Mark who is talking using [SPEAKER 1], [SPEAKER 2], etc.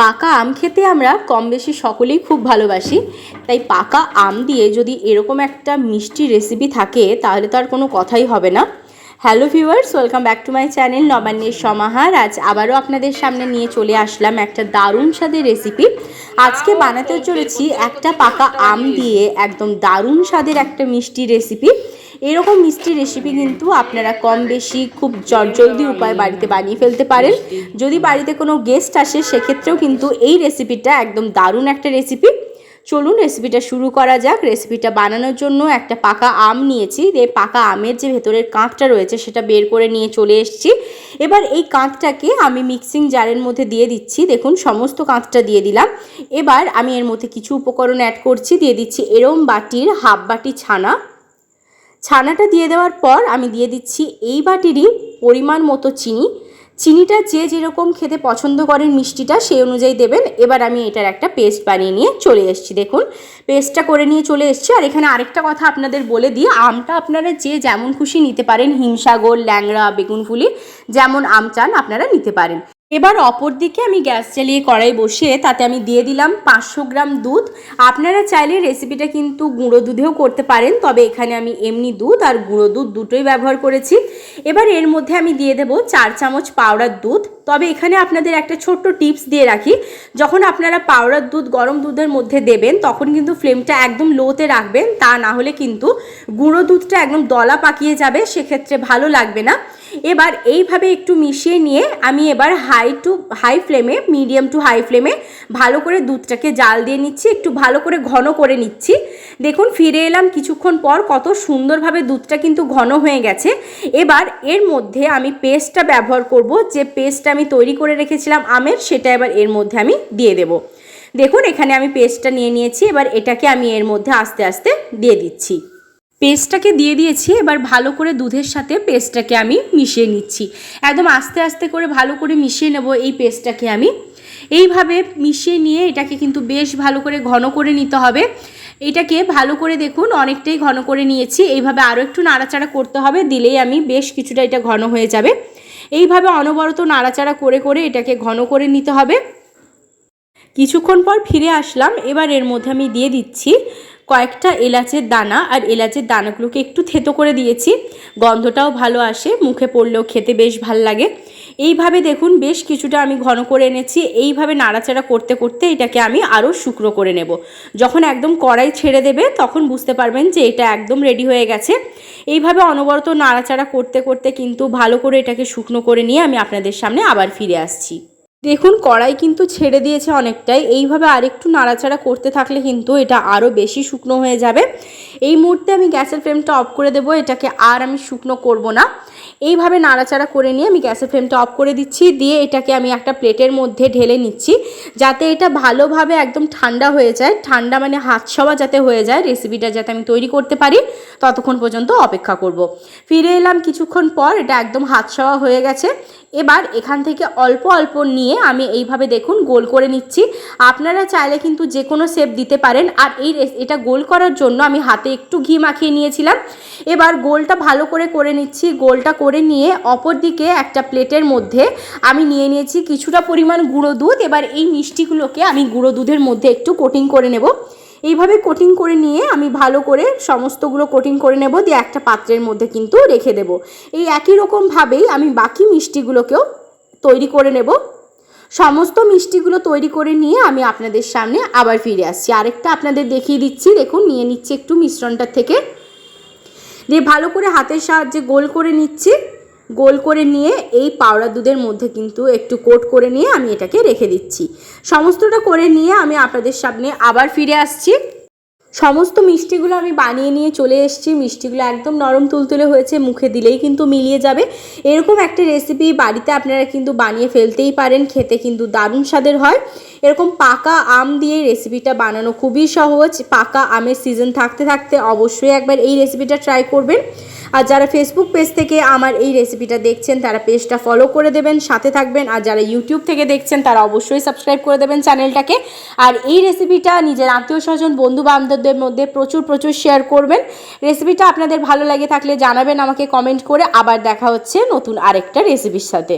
[SPEAKER 1] পাকা আম খেতে আমরা কম বেশি সকলেই খুব ভালোবাসি। তাই পাকা আম দিয়ে যদি এরকম একটা মিষ্টি রেসিপি থাকে, তাহলে তো আর কোনো কথাই হবে না। Hello viewers welcome back to my channel নবান্নের সমাহার। আজ আবারও আপনাদের সামনে নিয়ে চলে আসলাম একটা দারুণ স্বাদের রেসিপি আজকে বানাতে চলেছি একটা পাকা আম দিয়ে একদম দারুণ স্বাদের একটা মিষ্টি রেসিপি এরকম মিষ্টি রেসিপি কিন্তু আপনারা কম বেশি খুব জলদি উপায় বাড়িতে বানিয়ে ফেলতে পারেন। যদি বাড়িতে কোনো গেস্ট আসে, সেক্ষেত্রেও কিন্তু এই রেসিপিটা একদম দারুণ একটা রেসিপি চলুন রেসিপিটা শুরু করা যাক। রেসিপিটা বানানোর জন্য একটা পাকা আম নিয়েছি। এই পাকা আমের যে ভেতরের কাঁচটা রয়েছে, সেটা বের করে নিয়ে চলে এসেছি। এবার এই কাঁচটাকে আমি মিক্সিং জারের মধ্যে দিয়ে দিচ্ছি। দেখুন, সমস্ত কাঁচটা দিয়ে দিলাম। এবার আমি এর মধ্যে কিছু উপকরণ অ্যাড করছি। দিয়ে দিচ্ছি এরম বাটির হাফ বাটি ছানা। ছানাটা দিয়ে দেওয়ার পর আমি দিয়ে দিচ্ছি এই বাটিরই পরিমাণ মতো চিনি। চিনিটা যে যেরকম খেতে পছন্দ করেন মিষ্টিটা সেই অনুযায়ী দেবেন। এবার আমি এটার একটা পেস্ট বানিয়ে নিয়ে চলে এসেছি, দেখুন। পেস্টটা করে নিয়ে চলে এসেছি। আর এখানে আরেকটা কথা আপনাদের বলে দিই, আমটা আপনারা যে যেমন খুশি নিতে পারেন, হিমসাগর, ল্যাংড়া, বেগুনফুলি, যেমন আম চান আপনারা নিতে পারেন। এবার অপর দিকে আমি গ্যাস চালিয়ে কড়াই বসিয়ে তাতে আমি দিয়ে দিলাম পাঁচশো গ্রাম দুধ। আপনারা চাইলে রেসিপিটা কিন্তু গুঁড়ো দুধেও করতে পারেন, তবে এখানে আমি এমনি দুধ আর গুঁড়ো দুধ দুটোই ব্যবহার করেছি। এবার এর মধ্যে আমি দিয়ে দেব চার চামচ পাউডার দুধ। তবে এখানে আপনাদের একটা ছোট্ট টিপস দিয়ে রাখি। যখন আপনারা পাউডার দুধ, গরম দুধের মধ্যে দেবেন, তখন কিন্তু ফ্লেমটা একদম লোতে রাখবেন। তা না হলে কিন্তু গুঁড়ো দুধটা একদম দলা পাকিয়ে যাবে, সেক্ষেত্রে ভালো লাগবে না। এবার এইভাবে একটু মিশিয়ে নিয়ে আমি এবার হাই টু হাই ফ্লেমে মিডিয়াম টু হাই ফ্লেমে ভালো করে দুধটাকে জাল দিয়ে নিচ্ছি, একটু ভালো করে ঘন করে নিচ্ছি। দেখুন, ফিরে এলাম কিছুক্ষণ পর, কত সুন্দরভাবে দুধটা কিন্তু ঘন হয়ে গেছে। এবার এর মধ্যে আমি পেস্টটা ব্যবহার করব, যে পেস্টটা আমি তৈরি করে রেখেছিলাম আমের, সেটা এবার এর মধ্যে আমি দিয়ে দেব। দেখুন, এখানে আমি পেস্টটা নিয়ে নিয়েছি, এবার এটাকে আমি এর মধ্যে আস্তে আস্তে দিয়ে দিচ্ছি। পেস্টটাকে দিয়ে দিয়েছি, এবার ভালো করে দুধের সাথে পেস্টটাকে আমি মিশিয়ে নিচ্ছি। একদম আস্তে আস্তে করে ভালো করে মিশিয়ে নেব এই পেস্টটাকে আমি। এইভাবে মিশিয়ে নিয়ে এটাকে কিন্তু বেশ ভালো করে ঘন করে নিতে হবে। এটাকে ভালো করে দেখুন, অনেকটাই ঘন করে নিয়েছি। এইভাবে আরও একটু নাড়াচাড়া করতে হবে, দিলেই আমি বেশ কিছুটা এটা ঘন হয়ে যাবে। এইভাবে অনবরত নাড়াচাড়া করে করে এটাকে ঘন করে নিতে হবে। কিছুক্ষণ পর ফিরে আসলাম। এবার এর মধ্যে আমি দিয়ে দিচ্ছি কয়েকটা এলাচের দানা আর এলাচের দানাগুলোকে একটু থেতো করে দিয়েছি। গন্ধটাও ভালো আসে, মুখে পড়লেও খেতে বেশ ভালো লাগে। এইভাবে দেখুন বেশ কিছুটা আমি ঘন করে এনেছি। এইভাবে নাড়াচাড়া করতে করতে এটাকে আমি আরও শুকনো করে নেব। যখন একদম কড়াই ছেড়ে দেবে, তখন বুঝতে পারবেন যে এটা একদম রেডি হয়ে গেছে। এইভাবে অনবরত নাড়াচাড়া করতে করতে কিন্তু ভালো করে এটাকে শুকনো করে নিয়ে আমি আপনাদের সামনে আবার ফিরে আসছি। দেখুন, কড়াই কিন্তু ছেড়ে দিয়েছে অনেকটাই। এইভাবে আরেকটু নাড়াচাড়া করতে থাকলে কিন্তু এটা আরও বেশি শুকনো হয়ে যাবে। এই মুহূর্তে আমি গ্যাসের ফ্লেমটা অফ করে দেবো, এটাকে আর আমি শুকনো করব না। এইভাবে নাড়াচাড়া করে নিয়ে আমি গ্যাসের ফ্লেমটা অফ করে দিচ্ছি, দিয়ে এটাকে আমি একটা প্লেটের মধ্যে ঢেলে নিচ্ছি, যাতে এটা ভালোভাবে একদম ঠান্ডা হয়ে যায়। ঠান্ডা মানে হাত সবা যাতে হয়ে যায় রেসিপিটা যাতে আমি তৈরি করতে পারি, ততক্ষণ পর্যন্ত অপেক্ষা করব। ফিরে এলাম কিছুক্ষণ পর, এটা একদম হাত সওয়া হয়ে গেছে। এবার এখান থেকে অল্প অল্প নিয়ে আমি এইভাবে দেখুন গোল করে নিচ্ছি। আপনারা চাইলে কিন্তু যে কোনো শেপ দিতে পারেন। আর এই এটা গোল করার জন্য আমি হাতে একটু ঘি মাখিয়ে নিয়েছিলাম। এবার গোলটা ভালো করে করে নিচ্ছি। গোলটা করে নিয়ে অপর দিকে একটা প্লেটের মধ্যে আমি নিয়ে নিয়েছি কিছুটা পরিমাণ গুঁড়ো দুধ। এবার এই মিষ্টিগুলোকে আমি গুঁড়ো দুধের মধ্যে একটু কোটিং করে নেব। এইভাবে কোটিং করে নিয়ে আমি ভালো করে সমস্তগুলো কোটিং করে নেব। দিয়ে একটা পাত্রের মধ্যে কিন্তু রেখে দেব। এই একই রকমভাবেই আমি বাকি মিষ্টিগুলোকেও তৈরি করে নেব। সমস্ত মিষ্টিগুলো তৈরি করে নিয়ে আমি আপনাদের সামনে আবার ফিরে আসছি। আরেকটা আপনাদের দেখিয়ে দিচ্ছি। দেখুন, নিয়ে নিচ্ছি একটু মিশ্রণটা থেকে। দিয়ে ভালো করে হাতের সাহায্যে গোল করে নিচ্ছি। গোল করে নিয়ে এই পাউডার দুধের মধ্যে কিন্তু একটু কোট করে নিয়ে আমি এটাকে রেখে দিচ্ছি। সমস্তটা করে নিয়ে আমি আপনাদের সামনে আবার ফিরে আসছি। সমস্ত মিষ্টিগুলো আমি বানিয়ে নিয়ে চলে এসেছি। মিষ্টিগুলো একদম নরম তুলতুলে হয়েছে, মুখে দিলেই কিন্তু মিলিয়ে যাবে। এরকম একটা রেসিপি বাড়িতে আপনারা কিন্তু বানিয়ে ফেলতেই পারেন, খেতে কিন্তু দারুণ স্বাদের হয়। এরকম পাকা আম দিয়ে রেসিপিটা বানানো খুবই সহজ। পাকা আমের সিজন থাকতে থাকতে অবশ্যই একবার এই রেসিপিটা ট্রাই করবেন। আর যারা ফেসবুক পেজ থেকে আমার এই রেসিপিটা দেখছেন, তারা পেজটা ফলো করে দেবেন, সাথে থাকবেন। আর যারা ইউটিউব থেকে দেখছেন, তারা অবশ্যই সাবস্ক্রাইব করে দেবেন চ্যানেলটাকে আর এই রেসিপিটা নিজের আত্মীয় স্বজন বন্ধু বান্ধবদের মধ্যে প্রচুর প্রচুর শেয়ার করবেন। রেসিপিটা আপনাদের ভালো লাগে থাকলে জানাবেন আমাকে কমেন্ট করে। আবার দেখা হচ্ছে নতুন আরেকটা রেসিপির সাথে।